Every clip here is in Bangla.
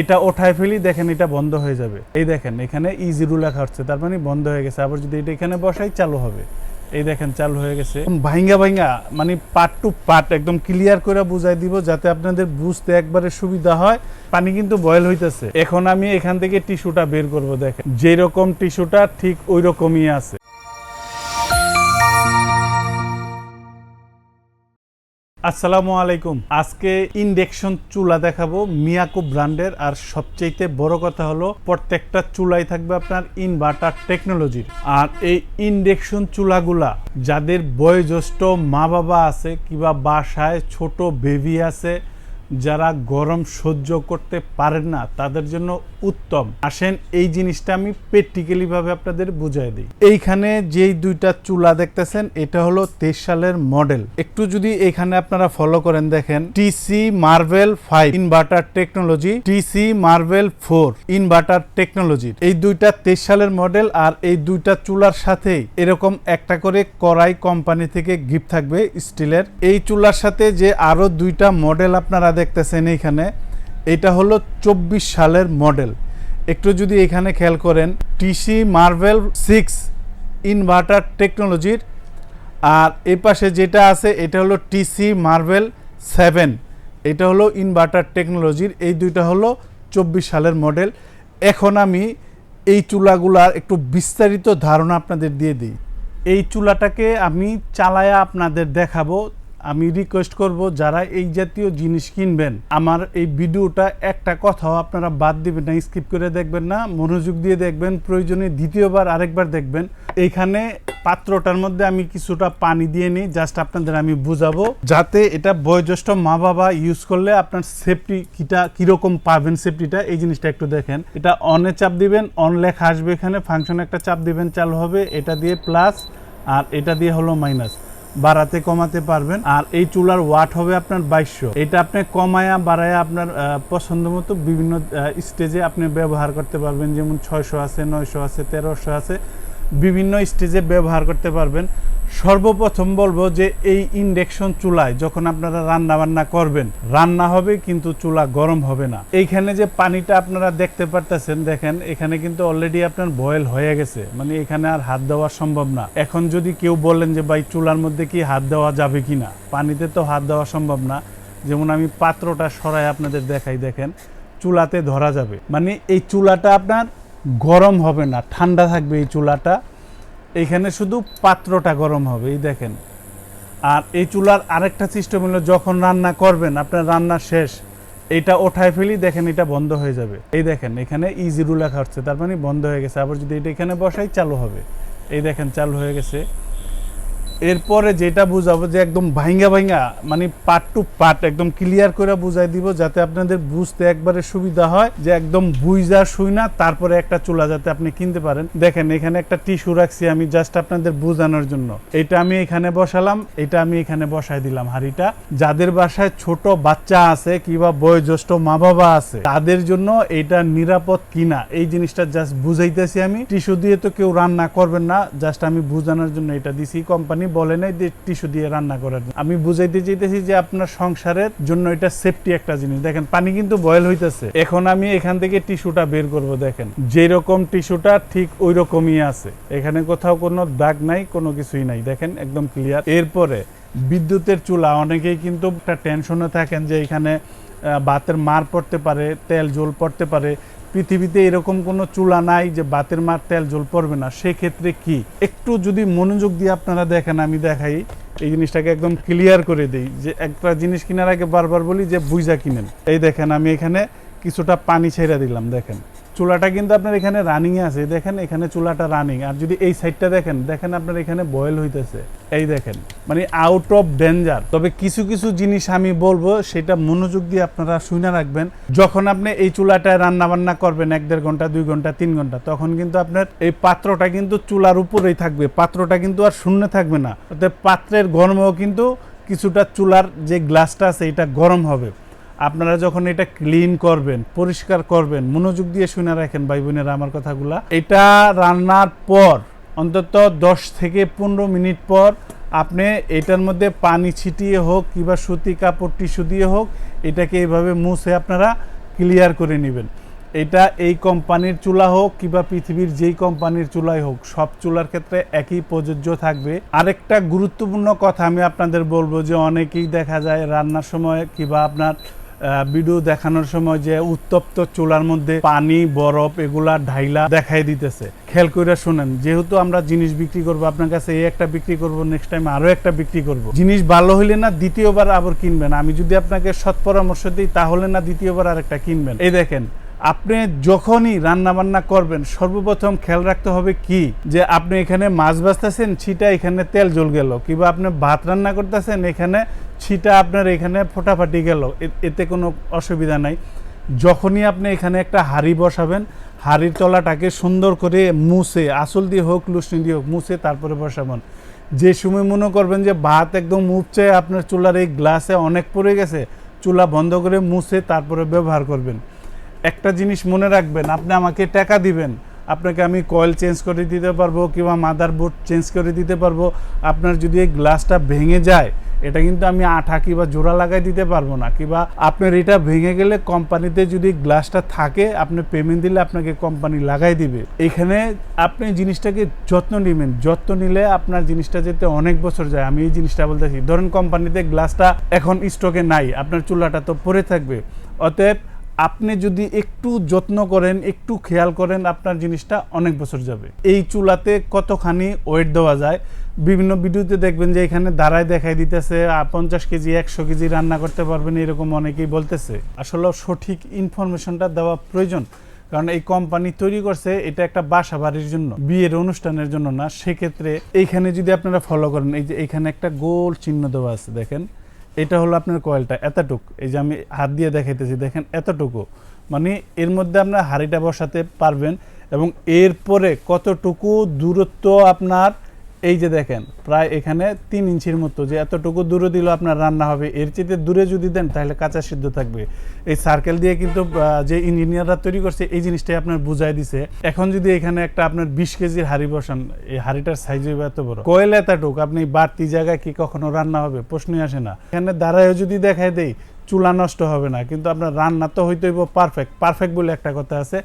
এটা ওঠায় ফেলি, দেখেন এটা বন্ধ হয়ে যাবে। এই দেখেন, এখানে ইজিরু লেখা হচ্ছে তার মানে বন্ধ হয়ে গেছে। আবার যদি এটা এখানে বসাই, চালু হবে। এই দেখেন, চালু হয়ে গেছে। ভাইঙ্গা ভাইঙ্গা মানে পার্ট টু পার্ট একদম ক্লিয়ার করে বুঝাই দিব, যাতে আপনাদের বুঝতে একবারে সুবিধা হয়। পানি কিন্তু বয়েল হইতেছে। এখন আমি এখান থেকে টিস্যুটা বের করব, দেখেন। যেরকম টিস্যুটা ঠিক ওই রকমই আছে। আসসালামু আলাইকুম। আজকে ইন্ডেকশন চুলা দেখাবো মিয়াকো ব্র্যান্ডের, আর সবচেয়ে বড় কথা হলো প্রত্যেকটা চুলাই থাকবে আপনার ইনভার্টার টেকনোলজির আর এই ইন্ডেকশন চুলাগুলা, যাদের বয়োজ্যেষ্ঠ মা বাবা আছে কিংবা বাসায় ছোট বেবি আছে যারা গরম সহ্য করতে পারেন না, তাদের জন্য উত্তম। আসেন, এই জিনিসটা আমি প্র্যাকটিক্যালি ভাবে আপনাদের বুঝাই দিই। এইখানে যেই দুইটা চুলা দেখতেছেন, এটা হলো তেইশ সালের মডেল একটু যদি এখানে আপনারা ফলো করেন, দেখেন TC Marvel five inverter technology TC Marvel four inverter technology এই দুইটা তেইশ সালের মডেল আর এই দুইটা চুলার সাথেই এরকম একটা করে কড়াই কোম্পানি থেকে গিফট থাকবে স্টিলের এই চুলার সাথে যে আরও দুইটা মডেল আপনারা দেখতেছেন এইখানে, এটা হলো চব্বিশ সালের মডেল। একটু যদি এখানে খেয়াল করেন টিসি মার্ভেল সিক্স ইনভার্টার টেকনোলজির আর এই পাশে যেটা আছে, এটা হলো টিসি মার্ভেল সেভেন এটা হলো ইনভার্টার টেকনোলজির এই দুইটা হলো চব্বিশ সালের মডেল। এখন আমি এই চুলাগুলার একটু বিস্তারিত ধারণা আপনাদের দিয়ে দিই। এই চুলাটাকে আমি চালায়া আপনাদের দেখাবো আমি রিকোয়েস্ট করব যারা এই জাতীয় জিনিস কিনবেন, আমার এই ভিডিওটা একটা কথাও আপনারা বাদ দিবেন না স্কিপ করে দেখবেন না, মনোযোগ দিয়ে দেখবেন, প্রয়োজনে দ্বিতীয়বার আরেকবার দেখবেন। এইখানে পাত্রটার মধ্যে আমি কিছুটা পানি দিয়ে নিই জাস্ট আপনাদের আমি বুঝাবো। যাতে এটা বয়োজ্যেষ্ঠ মা বাবা ইউজ করলে আপনার সেফটি কিটা, কীরকম পাবেন সেফটিটা এই জিনিসটা একটু দেখেন। এটা অনে চাপ দিবেন অন লেখা আসবে এখানে ফাংশন একটা চাপ দিবেন, চালু হবে, এটা দিয়ে প্লাস আর এটা দিয়ে হলো মাইনাস বাড়াতে, কমাতে পারবেন। আর এই চুলার ওয়াট হবে আপনার বাইশশো। এটা আপনি কমায়া বাড়ায়া আপনার পছন্দ মতো বিভিন্ন স্টেজে আপনি ব্যবহার করতে পারবেন। যেমন ছয়শো আছে, নয়শো আছে, তেরোশো আছে। বিভিন্ন স্টেজে ব্যবহার করতে পারবেন। সর্বপ্রথম বলব যে এই ইন্ডেকশন চুলায় যখন আপনারা রান্না বান্না করবেন, রান্না হবে কিন্তু চুলা গরম হবে না। এইখানে যে পানিটা আপনারা দেখতে পারতেছেন, দেখেন এখানে কিন্তু অলরেডি আপনার বয়েল হয়ে গেছে। মানে এখানে আর হাত দেওয়া সম্ভব না। এখন যদি কেউ বলেন যে, ভাই, চুলার মধ্যে কি হাত দেওয়া যাবে কি না পানিতে তো হাত দেওয়া সম্ভব না। যেমন আমি পাত্রটা সরাই আপনাদের দেখাই, দেখেন, চুলাতে ধরা যাবে। মানে এই চুলাটা আপনার গরম হবে না, ঠান্ডা থাকবে এই চুলাটা। এইখানে শুধু পাত্রটা গরম হবে, এই দেখেন। আর এই চুলার আরেকটা সিস্টেম হলো যখন রান্না করবেন, আপনার রান্না শেষ, এটা ওঠায় ফেলি, দেখেন এটা বন্ধ হয়ে যাবে। এই দেখেন, এখানে ইজিরু লেখা হচ্ছে তার মানে বন্ধ হয়ে গেছে। আবার যদি এটা এখানে বসাই, চালু হবে। এই দেখেন, চালু হয়ে গেছে। এরপরে যেটা বুঝাবো যে একদম ভাইঙ্গা ভাইঙ্গা মানে পার্ট টু পার্ট একদম ক্লিয়ার করে বুঝাই দিব যাতে আপনাদের বুঝতে একবারে সুবিধা হয় যে একদম বুঝা শুই না, তারপরে একটা চুলা যাতে আপনি কিনতে পারেন। দেখেন, এখানে একটা টিস্যু রাখছি আমি জাস্ট আপনাদের বোঝানোর জন্য। এটা আমি এখানে বসালাম, এটা আমি এখানে বসাই দিলাম হাড়িটা। যাদের বাসায় ছোট বাচ্চা আছে কিংবা বয়োজ্যেষ্ঠ মা বাবা আছে, তাদের জন্য এটা নিরাপদ কিনা, এই জিনিসটা জাস্ট বুঝাইতেছি আমি। টিস্যু দিয়ে তো কেউ রান্না করবেন না জাস্ট আমি বুঝানোর জন্য এটা দিছি কোম্পানি বলে নাই যে টিস্যু দিয়ে রান্না করার আমি বুঝাইতে চাইতেছি যে আপনার সংসারের জন্য এটা সেফটি একটা জিনিস। দেখেন, পানি কিন্তু বয়েল হইতেছে। এখন আমি এখান থেকে টিস্যুটা বের করব, দেখেন। যেরকম টিস্যুটা ঠিক ওই রকমই আছে। এখানে কোথাও কোনো দাগ নাই, কোনো কিছুই নাই। দেখেন, একদম ক্লিয়ার এরপরে বিদ্যুতের চুলা, অনেকেই কিন্তু একটা টেনশনে থাকেন যে এখানে বাতের মার পড়তে পারে, তেল জল পড়তে পারে। পৃথিবীতে এরকম কোনো চুলা নাই যে বাতের মার তেল জল পড়বে না, সেক্ষেত্রে কি? একটু যদি মনোযোগ দিয়ে আপনারা দেখেন, আমি দেখাই, এই জিনিসটাকে একদম ক্লিয়ার করে দিই যে একটা জিনিস কেনার আগে বারবার বলি যে বুঝা কিনেন। এই দেখেন, আমি এখানে কিছুটা পানি ছেড়ে দিলাম, দেখেন। চুলাটা কিন্তু আপনার এখানে রানিং আছে। দেখেন এখানে চুলাটা রানিং আর যদি এই সাইডটা দেখেন দেখেন আপনার এখানে বয়েল হইতেছে। এই দেখেন মানে আউট অফ ডেঞ্জার তবে কিছু কিছু জিনিস আমি বলব, সেটা মনোযোগ দিয়ে আপনারা শুনে রাখবেন। যখন আপনি এই চুলাটায় রান্না বান্না করবেন, এক দেড় ঘণ্টা, দুই ঘণ্টা, তিন ঘণ্টা, তখন কিন্তু আপনার এই পাত্রটা কিন্তু চুলার উপরেই থাকবে। পাত্রটা কিন্তু আর শূন্য থাকবে না। অর্থাৎ পাত্রের গরমও কিন্তু কিছুটা চুলার যে গ্লাসটা আছে, এটা গরম হবে। আপনারা যখন এটা ক্লিন করবেন, পরিষ্কার করবেন, মনোযোগ দিয়ে শুনে রাখেন ভাই বোনেরা আমার কথাগুলা, এটা রান্নার পর, অন্তত দশ থেকে পনেরো মিনিট পর আপনি এটার মধ্যে পানি ছিটিয়ে হোক কিংবা সুতি কাপড়, টিস্যু দিয়ে হোক, এটাকে এইভাবে মুছে আপনারা ক্লিয়ার করে নেবেন। এটা এই কোম্পানির চুলা হোক কিংবা পৃথিবীর যেই কোম্পানির চুলাই হোক, সব চুলার ক্ষেত্রে একই প্রযোজ্য থাকবে। আরেকটা গুরুত্বপূর্ণ কথা আমি আপনাদের বলব যে, অনেকেই দেখা যায় রান্নার সময় কিংবা আপনার ভিডিও দেখানোর সময় যে উত্তপ্ত চুলার মধ্যে পানি, বরফ এগুলা ঢাইলা দেখাই দিতেছে। খেয়াল করে শুনেন, যেহেতু আমরা জিনিস বিক্রি করব, আপনার কাছে এই একটা বিক্রি করব নেক্সট টাইম আরও একটা বিক্রি করব। জিনিস ভালো হইলে না দ্বিতীয়বার আবার কিনবেন। আমি যদি আপনাকে সৎ পরামর্শ দিই, তাহলে না দ্বিতীয়বার আরেকটা কিনবেন। এই দেখেন, আপনি যখনই রান্না বান্না করবেন, সর্বপ্রথম খেয়াল রাখতে হবে কি? যে আপনি এখানে মাছ ভাজতেছেন, ছিটা এখানে তেল জ্বল গেল কিংবা আপনি ভাত রান্না করতেছেন, এখানে ছিটা আপনার এখানে ফোটাফাটি গেল। এতে কোনো অসুবিধা নাই। যখনই আপনি এখানে একটা হাঁড়ি বসাবেন, হাঁড়ির তলাটাকে সুন্দর করে মুছে আসল দিয়ে হোক লুসনি দিয়ে হোক, মুছে তারপরে বসাবেন। যে সময় মনে করবেন যে ভাত একদম উপচে আপনার চুলার এই গ্লাসে অনেক পড়ে গেছে, চুলা বন্ধ করে মুছে তারপরে ব্যবহার করবেন। একটা জিনিস মনে রাখবেন, আপনি আমাকে টাকা দিবেন, আপনাকে আমি কয়েল চেঞ্জ করে দিতে পারব কিংবা মাদার বোর্ড চেঞ্জ করে দিতে পারব। আপনার যদি এই গ্লাসটা ভেঙে যায় এটা কিন্তু আমি আঠা কিংবা জোড়া লাগাই দিতে পারব না। কিবা আপনার এটা ভেঙে গেলে কোম্পানিতে যদি গ্লাসটা থাকে, আপনি পেমেন্ট দিলে আপনাকে কোম্পানি লাগাই দিবে। এখানে আপনি জিনিসটাকে যত্ন নেবেন। যত্ন নিলে আপনার জিনিসটা যেতে অনেক বছর যায়। আমি এই জিনিসটা বলতেছি, ধরেন কোম্পানিতে গ্লাসটা এখন স্টকে নাই, আপনার চুলাটা তো পরে থাকবে। অতএব আপনি যদি একটু যত্ন করেন, একটু খেয়াল করেন, আপনার জিনিসটা অনেক বছর যাবে। এই চুলাতে কতখানি ওয়েট দেওয়া যায়? বিভিন্ন ভিডিওতে দেখবেন যে এখানে দাঁড়ায় দেখাই দিতেছে পঞ্চাশ কেজি, একশো কেজি রান্না করতে পারবেন, এরকম অনেকেই বলতেছে। আসলে সঠিক ইনফরমেশনটা দেওয়া প্রয়োজন, কারণ এই কোম্পানি তৈরি করছে, এটা একটা বাসা বাড়ির জন্য, বিয়ের অনুষ্ঠানের জন্য না। সেক্ষেত্রে এইখানে যদি আপনারা ফলো করেন, এই যে এইখানে একটা গোল চিহ্ন দেওয়া আছে, দেখেন। এটা হলো আপনার কয়েলটা, এতটুকু। এই যে আমি হাত দিয়ে দেখাইতেছি, দেখেন এতটুকু। মানে এর মধ্যে আপনার হাড়িটা বসাতে পারবেন এবং এরপরে কতটুকু দূরত্ব আপনার এই যে দেখেন, প্রায় এখানে তিন ইঞ্চির মতো যে এতটুকু দূরে দিলে আপনার রান্না হবে, এর চেয়ে দূরে যদি দেন তাহলে কাঁচা সিদ্ধ থাকবে। এই সার্কেল দিয়ে কিন্তু যে ইঞ্জিনিয়াররা তৈরি করছে, এই জিনিসটাই আপনার বুঝাই দিছে। এখন যদি এখানে একটা আপনার বিশ কেজির হাঁড়ি বসান, এই হাঁড়িটার সাইজ হইবে এত বড়। কয়েল এতটুক আপনি বাড়তি জায়গায় কি কখনো রান্না হবে? প্রশ্নই আসে না। এখানে দাঁড়ায়ও যদি দেখায় দেই, চুলা নষ্ট হবে না, কিন্তু আপনার রান্না তো হইতে পারফেক্ট। পারফেক্ট বলে একটা কথা আছে।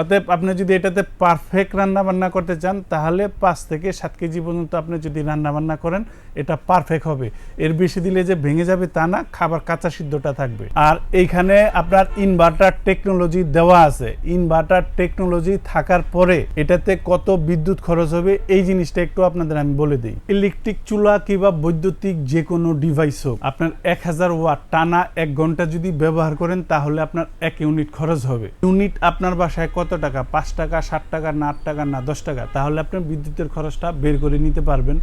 অতএব আপনি যদি এটাতে পারফেক্ট রান্না বান্না করতে চান, তাহলে পাঁচ থেকে সাত কেজি পর্যন্ত আপনি যদি রান্না বান্না করেন, এটা পারফেক্ট হবে। এর বেশি দিলে যে ভেঙে যাবে তা না, খাবার কাঁচা সিদ্ধটা থাকবে। আর এইখানে আপনার ইনভার্টার টেকনোলজি দেওয়া আছে। ইনভার্টার টেকনোলজি থাকার পরে এটাতে কত বিদ্যুৎ খরচ হবে, এই জিনিসটা একটু আপনাদের আমি বলে দিই। ইলেকট্রিক চুলা কিংবা বৈদ্যুতিক যে কোনো ডিভাইস হোক, আপনার এক হাজার ওয়াট টানা এক ঘণ্টা যদি ব্যবহার করেন, তাহলে আপনার এক ইউনিট খরচ হবে। ইউনিট আপনার বাসায় টাকা? পাঁচ টাকা ষাট টাকা, না আট টাকা, না দশ টাকা? তাহলে আপনি বিদ্যুতের খরচটা বের করে নিতে পারবেন।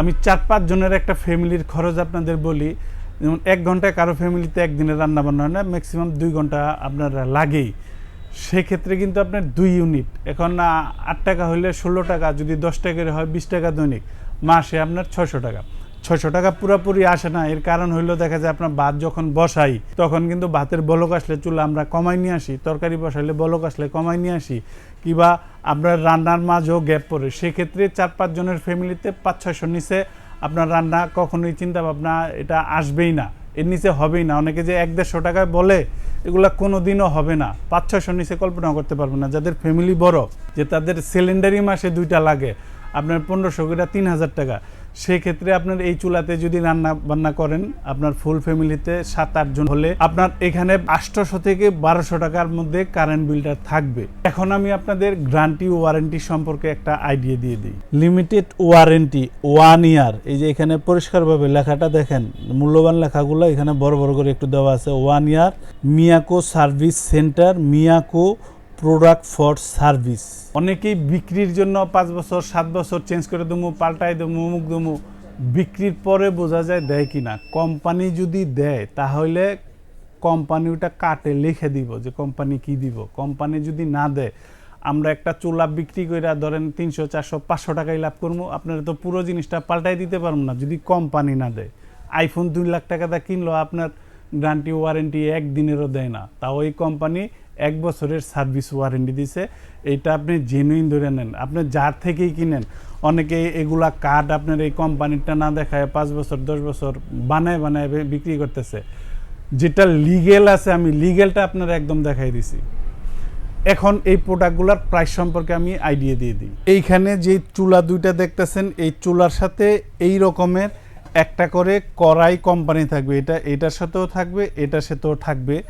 আমি চার পাঁচ জনের একটা ফ্যামিলির খরচ আপনাদের বলি। যেমন এক ঘন্টায় কারও ফ্যামিলিতে একদিনে রান্না বান্না হয় না ম্যাক্সিমাম দুই ঘণ্টা আপনার লাগেই। সেক্ষেত্রে কিন্তু আপনার দুই ইউনিট এখন আট টাকা হলে ষোলো টাকা, যদি দশ টাকার হয় বিশ টাকা দৈনিক। মাসে আপনার ছশো টাকা। ছয়শো টাকা পুরোপুরি আসে না। এর কারণ হইল দেখা যায় আপনার ভাত যখন বসাই, তখন কিন্তু ভাতের বলক আসলে চুলা আমরা কমাই নিয়ে আসি, তরকারি বসাইলে বলক আসলে কমাই নিয়ে আসি, কিংবা আপনার রান্নার মাঝেও গ্যাপ পড়ে। সেক্ষেত্রে চার পাঁচজনের ফ্যামিলিতে পাঁচ ছয়শোর নিচে আপনার রান্না কখনোই চিন্তা ভাবনা এটা আসবেই না, এর নিচে হবেই না। অনেকে যে এক দেড়শো টাকায় বলে, এগুলা কোনো দিনও হবে না। পাঁচ ছয়শোর নিচে কল্পনা করতে পারবে না। যাদের ফ্যামিলি বড়, যে তাদের সিলিন্ডারই মাসে দুইটা লাগে, আপনার পনেরোশো করে তিন হাজার টাকা। সেক্ষেত্রে আপনার এই চুলাতে যদি রান্না বান্না করেন, আপনার ফুল ফ্যামিলিতে সাত, আট জন হলে আপনার এখানে আটশোশো থেকে বারোশো টাকার মধ্যে কারেন্ট বিলটা থাকবে। এখন আমি আপনাদের গ্রান্টি ওয়ারেন্টি সম্পর্কে একটা আইডিয়া দিয়ে দিই। লিমিটেড ওয়ারেন্টি ওয়ান ইয়ার এই যে এখানে পরিষ্কারভাবে লেখাটা দেখেন, মূল্যবান লেখাগুলো এখানে বড় বড় করে একটু দেওয়া আছে। One year Miyako service centre Miyako product for service অনেকেই বিক্রির জন্য পাঁচ বছর, সাত বছর চেঞ্জ করে দেবো পাল্টাই দেবো, অমুক দেবো। বিক্রির পরে বোঝা যায় দেয় কি না কোম্পানি যদি দেয়, তাহলে কোম্পানি ওটা কাটে, লিখে দিব যে কোম্পানি কি দিব। কোম্পানি যদি না দেয়, আমরা একটা চুলা বিক্রি করে ধরেন তিনশো, চারশো, পাঁচশো টাকায় লাভ করব, আপনারা তো পুরো জিনিসটা পাল্টাই দিতে পারব না। যদি কোম্পানি না দেয় আইফোন দুই লাখ টাকা দা কিনলো, আপনার গ্যারান্টি ওয়ারেন্টি একদিনেরও দেয় না। তাও ওই কোম্পানি এক বছরের সার্ভিস ওয়ারেন্টি দিছে। এটা আপনি জেনুইন ধরে নেন। আপনি যার থেকেই কিনেন, অনেকে এগুলা কার্ড আপনার এই কোম্পানিটা না দেখায় পাঁচ বছর, দশ বছর বানায় বানায় বিক্রি করতেছে। যেটা লিগেল আছে, আমি লিগেলটা আপনার একদম দেখাই দিছি। এখন এই প্রোডাক্টগুলোর প্রাইস সম্পর্কে আমি আইডিয়া দিয়ে দিই। এইখানে যে চুলা দুইটা দেখতেছেন, এই চুলার সাথে এই রকমের একটা করে কড়াই কোম্পানি থাকবে। এটা, এটার সাথেও থাকবে, এটার সাথেও থাকবে।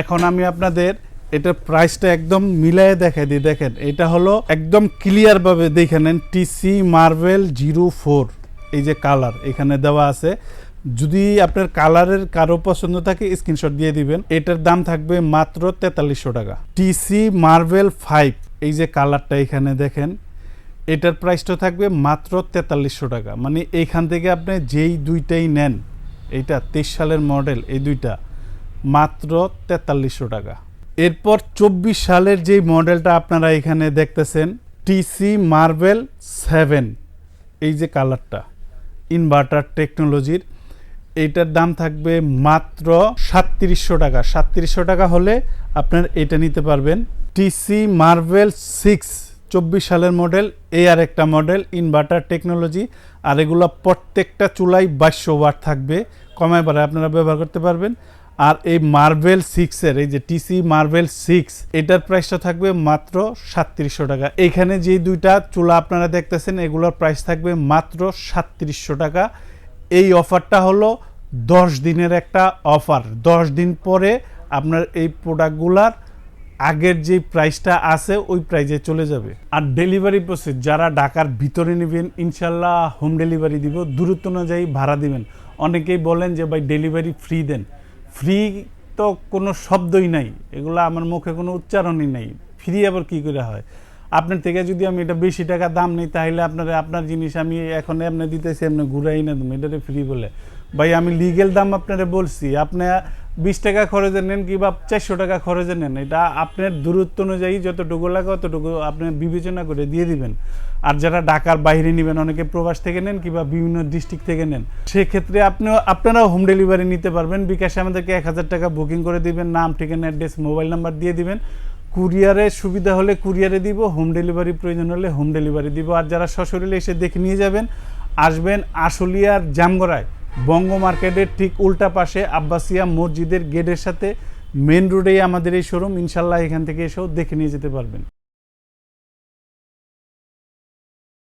এখন আমি আপনাদের এটার প্রাইসটা একদম মিলায়ে দেখাই দিই। দেখেন, এটা হলো একদম ক্লিয়ারভাবে দেখে নেন টিসি মার্বেল জিরো ফোর এই যে কালার এখানে দেওয়া আছে। যদি আপনার কালারের কারও পছন্দ থাকে স্ক্রিনশট দিয়ে দিবেন। এটার দাম থাকবে মাত্র তেতাল্লিশশো টাকা। টিসি মার্বেল ফাইভ এই যে কালারটা এখানে দেখেন, এটার প্রাইসটা থাকবে মাত্র তেতাল্লিশশো টাকা। মানে এইখান থেকে আপনি যেই দুইটাই নেন এইটা তেইশ সালের মডেল এই দুইটা মাত্র তেতাল্লিশশো টাকা। এরপর চব্বিশ সালের যেই মডেলটা আপনারা এখানে দেখতেছেন টিসি মার্বেল সেভেন এই যে কালারটা ইনভার্টার টেকনোলজির এইটার দাম থাকবে মাত্র সাতত্রিশশো টাকা। সাতত্রিশশো টাকা হলে আপনার এটা নিতে পারবেন টিসি মার্বেল সিক্স চব্বিশ সালের মডেল, এই আর একটা মডেল ইনভার্টার টেকনোলজি আর এগুলো প্রত্যেকটা চুলাই বাইশশো ওয়াট থাকবে। কমায় বাড়ায় আপনারা ব্যবহার করতে পারবেন। আর এই মার্বেল সিক্সের এই যে টিসি মার্বেল সিক্স এটার প্রাইসটা থাকবে মাত্র সাতত্রিশশো টাকা। এখানে যে দুইটা চুলা আপনারা দেখতেছেন, এগুলোর প্রাইস থাকবে মাত্র সাতত্রিশশো টাকা। এই অফারটা হলো দশ দিনের একটা অফার দশ দিন পরে আপনার এই প্রোডাক্টগুলার আগের যে প্রাইসটা আছে, ওই প্রাইজে চলে যাবে। আর ডেলিভারি প্রসেস যারা ঢাকার ভিতরে নেবেন, ইনশাল্লাহ হোম ডেলিভারি দিব। দূরত্ব অনুযায়ী ভাড়া দিবেন। অনেকেই বলেন যে, ভাই ডেলিভারি ফ্রি দেন। ফ্রি তো কোনো শব্দই নাই। এগুলো আমার মুখে কোনো উচ্চারণই নাই। ফ্রি আবার কী করে হয়? আপনার থেকে যদি আমি এটা বেশি টাকা দাম নিই, তাহলে আপনার আপনার জিনিস আমি এখন এমনি দিতেছি, এমনি ঘুরাই না তুমি। ফ্রি বলে। ভাই, আমি লিগেল দাম আপনারা বলছি। আপনি বিশ টাকা খরচে নেন কিংবা চারশো টাকা খরচে নেন, এটা আপনার দূরত্ব অনুযায়ী যতটুকু লাগে অতটুকু আপনি বিবেচনা করে দিয়ে দিবেন। আর যারা ঢাকার বাইরে নেবেন, অনেকে প্রবাস থেকে নেন কিংবা বিভিন্ন ডিস্ট্রিক্ট থেকে নেন, সেক্ষেত্রে আপনি আপনারাও হোম ডেলিভারি নিতে পারবেন। বিকাশে আমাদেরকে এক হাজার টাকা বুকিং করে দিবেন, নাম, ঠিকানা অ্যাড্রেস মোবাইল নাম্বার দিয়ে দিবেন। কুরিয়ারে সুবিধা হলে কুরিয়ারে দিব হোম ডেলিভারি প্রয়োজন হলে হোম ডেলিভারি দিব। আর যারা সশরীরে এসে দেখে নিয়ে যাবেন, আসবেন আশুলিয়ার জামগড়ায়। বঙ্গ মার্কেটের ঠিক উল্টা পাশে আব্বাসিয়া মসজিদের গেটের সাথে মেন রোডেই আমাদের এই শোরুম। ইনশাল্লাহ এখান থেকে এসেও দেখে নিয়ে যেতে পারবেন।